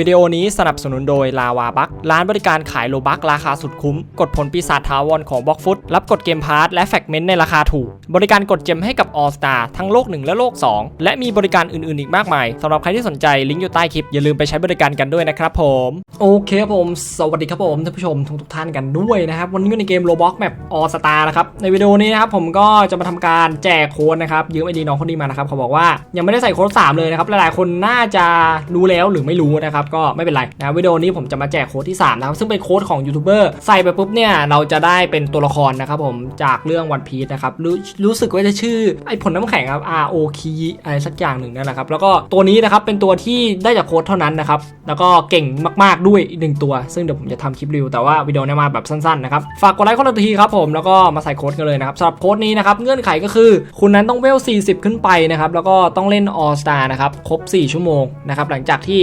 วิดีโอนี้สนับสนุนโดยลาวาบักร้านบริการขายโลบักราคาสุดคุ้ม กดผลปีศาจทาวรของบล็อกฟุตรับกดเกมพาร์ทและแฟกเมนต์ในราคาถูก บริการกดเจมให้กับ All Star ทั้งโลก 1 และโลก 2 และมีบริการอื่นๆอีกมากมายสำหรับใครที่สนใจลิงก์อยู่ใต้คลิป อย่าลืมไปใช้บริการกันด้วยนะครับผม โอเคครับผม สวัสดีครับผมท่านผู้ชมทุกทุกท่านกันด้วยนะครับวันนี้ในเกม Roblox Map All Star นะครับในวิดีโอนี้นะครับผมก็จะมาทำการแจกโค้ดนะครับยืมไอดีน้องคนนี้มานะครับเขาบอกว่ายังไม่ได้ใส่โค้ด3เลยนะครับหลายๆคนน่าจะรู้แล้วหรือไม่รู้นะครับก็ไม่เป็นไรนะวิดีโอนี้ผมจะมาแจกโค้ดที่ 3 นะครับซึ่งเป็นโค้ดของยูทูบเบอร์ใส่ไปปุ๊บเนี่ยเราจะได้เป็นตัวละครนะครับผมจากเรื่องวันพี e นะครับรู้รู้สึกว่าจะชื่อไอผลน้ำแข็งครับ R O K อะไรสักอย่างหนึ่งนั่นแหละครับแล้วก็ตัวนี้นะครับเป็นตัวที่ได้จากโค้ดเท่านั้นนะครับแล้วก็เก่งมากๆด้วยอีกหนึ่งตัว ซึ่งเดี๋ยวผมจะทำคลิปรีวิวแต่ว่าวิดีโอเนี้มาแบบสั้นๆนะครับฝากกดไลค์คนละทีครับผมแล้วก็มาใส่โค้ดกันเลยนะครับสำหรับโค้ดนี้นะครับเงื่อนไขก็คือ คุณนั้นต้องเวล 40 ขึ้นไปนะครับแล้วก็ต้องเล่น All Star นะครับครบ 4 ชั่วโมงนะครับหลังจากที่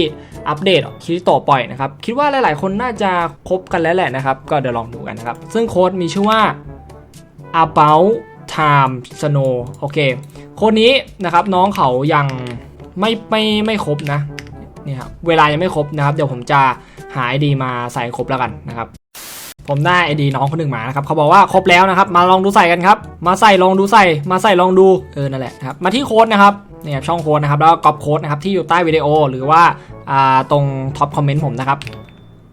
อัปเดตคิริโตะปล่อยนะครับ คิดว่าหลายๆ คนน่าจะคบกันแล้วแหละนะครับ ก็เดี๋ยวลองดูกันนะครับ ซึ่งโค้ดมีชื่อว่า about time snow โอเค โค้ดนี้นะครับน้องเขายังไม่ไม่ไม่ครบนะนี่ครับเวลายังไม่ครบนะครับ เดี๋ยวผมจะหาไอดีมาใส่ครบแล้วกันนะครับ ผมได้ไอดีน้องคนหนึ่งมานะครับเขาบอกว่าครบแล้วนะครับ มาลองดูใส่กันครับ มาใส่ลองดูใส่ มาใส่ลองดูเออนั่นแหละครับมาที่โค้ดนะครับเนี่ยช่องโค้ดนะครับแล้วก็ก๊อปโค้ดนะครับที่อยู่ใต้วิดีโอ หรือว่า ตรงท็อปคอมเมนต์ผมนะครับ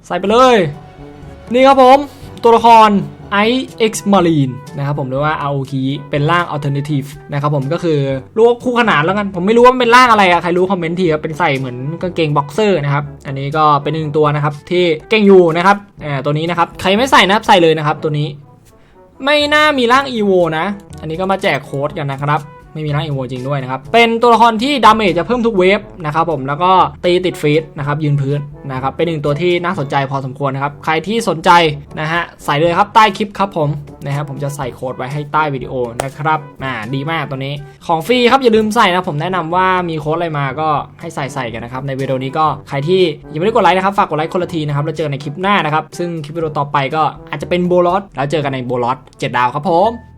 ใส่ไปเลย นี่ครับผม ตัวละคร i x Marine นนะครับผมหรือว่า ROK เป็นร่าง Alternative นะครับผมก็คือรู้ว่าคู่ขนานแล้วกัน ผมไม่รู้ว่าเป็นร่างอะไรอะใครรู้คอมเมนต์ทีครับเป็นใส่เหมือนกางเกงบ็อกเซอร์นะครับ อันนี้ก็เป็นหนึ่งตัวนะครับ ที่เก่งอยู่นะครับอ่าตัวนี้นะครับ ใครไม่ใส่นะครับใส่เลยนะครับตัวนี้ ไม่น่ามีร่าง EVO นะ อันนี้ก็มาแจกโค้ดกันนะครับ ไม่มีร่าง EVO จริงด้วยนะครับ เป็นตัวละครที่ดาเมจจะเพิ่มทุกเวฟนะครับผมแล้วก็ตีติดฟีดนะครับยืนพื้นนะครับเป็นหนึ่งตัวที่น่าสนใจพอสมควรนะครับ ใครที่สนใจนะฮะใส่เลยครับใต้คลิปครับผมนะครับผมจะใส่โค้ดไว้ให้ใต้วิดีโอนะครับอ่าดีมากตัวนี้ ของฟรีครับอย่าลืมใส่นะผมแนะนำว่ามีโค้ดอะไรมาก็ให้ใส่ใส่กันนะครับในวิดีโอนี้ก็ใครที่ยังไม่ได้กดไลค์นะครับฝากกดไลค์คนละทีนะครับแล้วเจอกันในคลิปหน้านะครับซึ่งคลิปวิดีโอต่อไปก็อาจจะเป็นโบลอสแล้วเจอกันในโบลอสเจ็ดดาวครับผม